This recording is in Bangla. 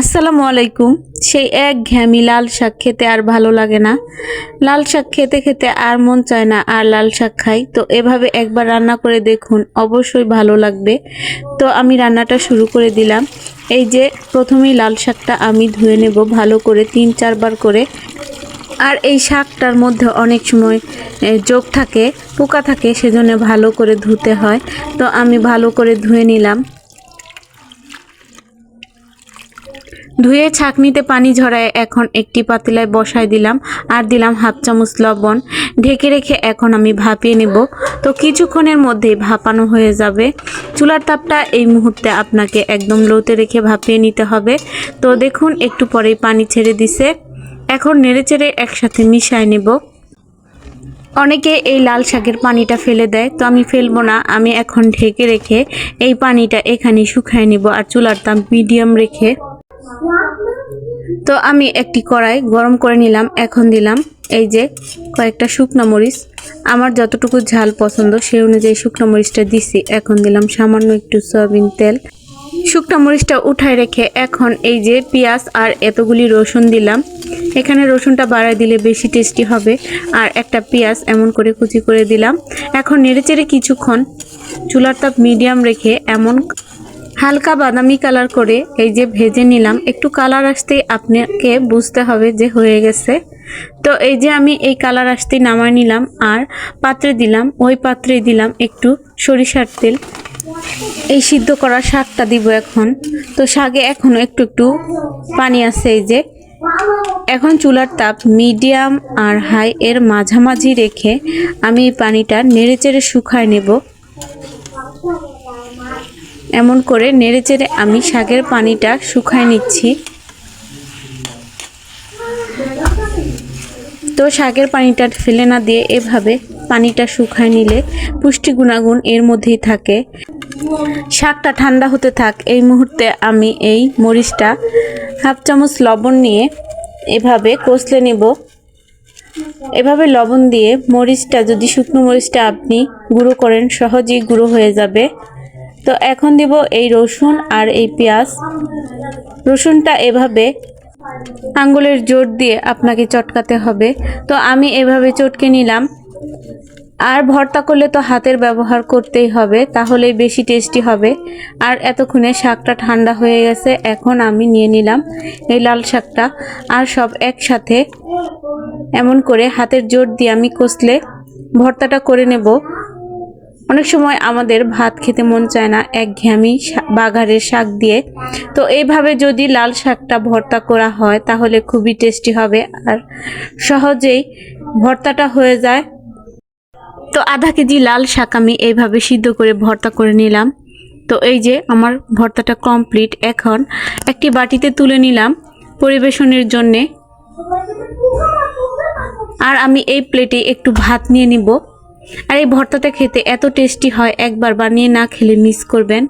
আসসালামু আলাইকুম। সেই এক ঘ্যামি লাল শাক খেতে আর ভালো লাগে না। লাল শাক খেতে খেতে আর মন চায় না আর লাল শাক খাই। তো এভাবে একবার রান্না করে দেখুন, অবশ্যই ভালো লাগবে। তো আমি রান্নাটা শুরু করে দিলাম। এই যে প্রথমেই লাল শাকটা আমি ধুয়ে নেব ভালো করে তিন চারবার করে। আর এই শাকটার মধ্যে অনেক সময় যোগ থাকে, পোকা থাকে, সেজন্য ভালো করে ধুতে হয়। তো আমি ভালো করে ধুয়ে নিলাম। ধুয়ে ছাঁকনিতে পানি ঝরায় এখন একটি পাতিলায় বসায় দিলাম, আর দিলাম হাফ চামচ লবণ। ঢেকে রেখে এখন আমি ভাপিয়ে নেব। তো কিছুক্ষণের মধ্যেই ভাপানো হয়ে যাবে। চুলার তাপটা এই মুহূর্তে আপনাকে একদম লোতে রেখে ভাপিয়ে নিতে হবে। তো দেখুন, একটু পরেই পানি ছেড়ে দিছে। এখন নেড়েচেড়ে একসাথে মিশায় নেব। অনেকে এই লাল শাকের পানিটা ফেলে দেয়, তো আমি ফেলব না। আমি এখন ঢেকে রেখে এই পানিটা এখানে শুকায় নেব, আর চুলার তাপ মিডিয়াম রেখে। তো আমি একটি কড়াই গরম করে নিলাম, এখন দিলাম এই যে কয়েকটা শুকনো মরিচ। আমার যতটুকু ঝাল পছন্দ সেই অনুযায়ী শুকনো মরিচটা দিছি, এখন দিলাম সামান্য একটু সয়াবিন তেল। শুকনো মরিচটা উঠায় রেখে এখন এই যে পেঁয়াজ আর এতগুলি রসুন দিলাম। এখানে রসুনটা বাড়ায় দিলে বেশি টেস্টি হবে, আর একটা পেঁয়াজ এমন করে কুচি করে দিলাম। এখন নেড়েচেড়ে কিছুক্ষণ চুলার তাপ মিডিয়াম রেখে এমন হালকা বাদামি কালার করে এই যে ভেজে নিলাম। একটু কালার আসতেই আপনাকে বুঝতে হবে যে হয়ে গেছে। তো এই যে আমি এই কালার আসতেই নামাই নিলাম আর পাত্রে দিলাম, ওই পাত্রে দিলাম একটু সরিষার তেল। এই সিদ্ধ করা শাকটা দিব এখন। তো শাকে এখনও একটু একটু পানি আছে এই যে। এখন চুলার তাপ মিডিয়াম আর হাই এর মাঝামাঝি রেখে আমি পানিটা নেড়েচেড়ে শুকায় নেব। এমন করে নেড়েচেড়ে আমি শাকের পানিটা শুকায় নিচ্ছি। তো শাকের পানিটা ফেলে না দিয়ে এভাবে পানিটা শুকায় নিলে পুষ্টি গুণাগুণ এর মধ্যেই থাকে। শাকটা ঠান্ডা হতে থাক, এই মুহূর্তে আমি এই মরিচটা হাফ চামচ লবণ নিয়ে এভাবে কষলে নেব। এভাবে লবণ দিয়ে মরিচটা, যদি শুকনো মরিচটা আপনি গুঁড়ো করেন, সহজেই গুঁড়ো হয়ে যাবে। তো এখন দিব এই রসুন আর এই পেঁয়াজ। রসুনটা এভাবে আঙ্গুলের জোর দিয়ে আপনাকে চটকাতে হবে। তো আমি এভাবে চটকে নিলাম। আর ভর্তা করলে তো হাতের ব্যবহার করতেই হবে, তাহলেই বেশি টেস্টি হবে। আর এতক্ষণে শাকটা ঠান্ডা হয়ে গেছে, এখন আমি নিয়ে নিলাম এই লাল শাকটা। আর সব একসাথে এমন করে হাতের জোর দিয়ে আমি কষলে ভর্তাটা করে নেব। অনেক সময় আমাদের ভাত খেতে মন চায় না, এক ঘ্যামি বাগারের শাক দিয়ে। তো এইভাবে যদি লাল শাকটা ভর্তা করা হয়, তাহলে খুবই টেস্টি হবে আর সহজেই ভর্তাটা হয়ে যায়। তো আধা কেজি লাল শাক আমি এইভাবে সিদ্ধ করে ভর্তা করে নিলাম। তো এই যে আমার ভর্তাটা কমপ্লিট এখন একটি বাটিতে তুলে নিলাম পরিবেশনের জন্যে। আর আমি এই প্লেটে একটু ভাত নিয়ে নিব। আর এই ভর্তাটা খেতে এত টেস্টি হয় একবার বানিয়ে না খেলে মিস করবেন।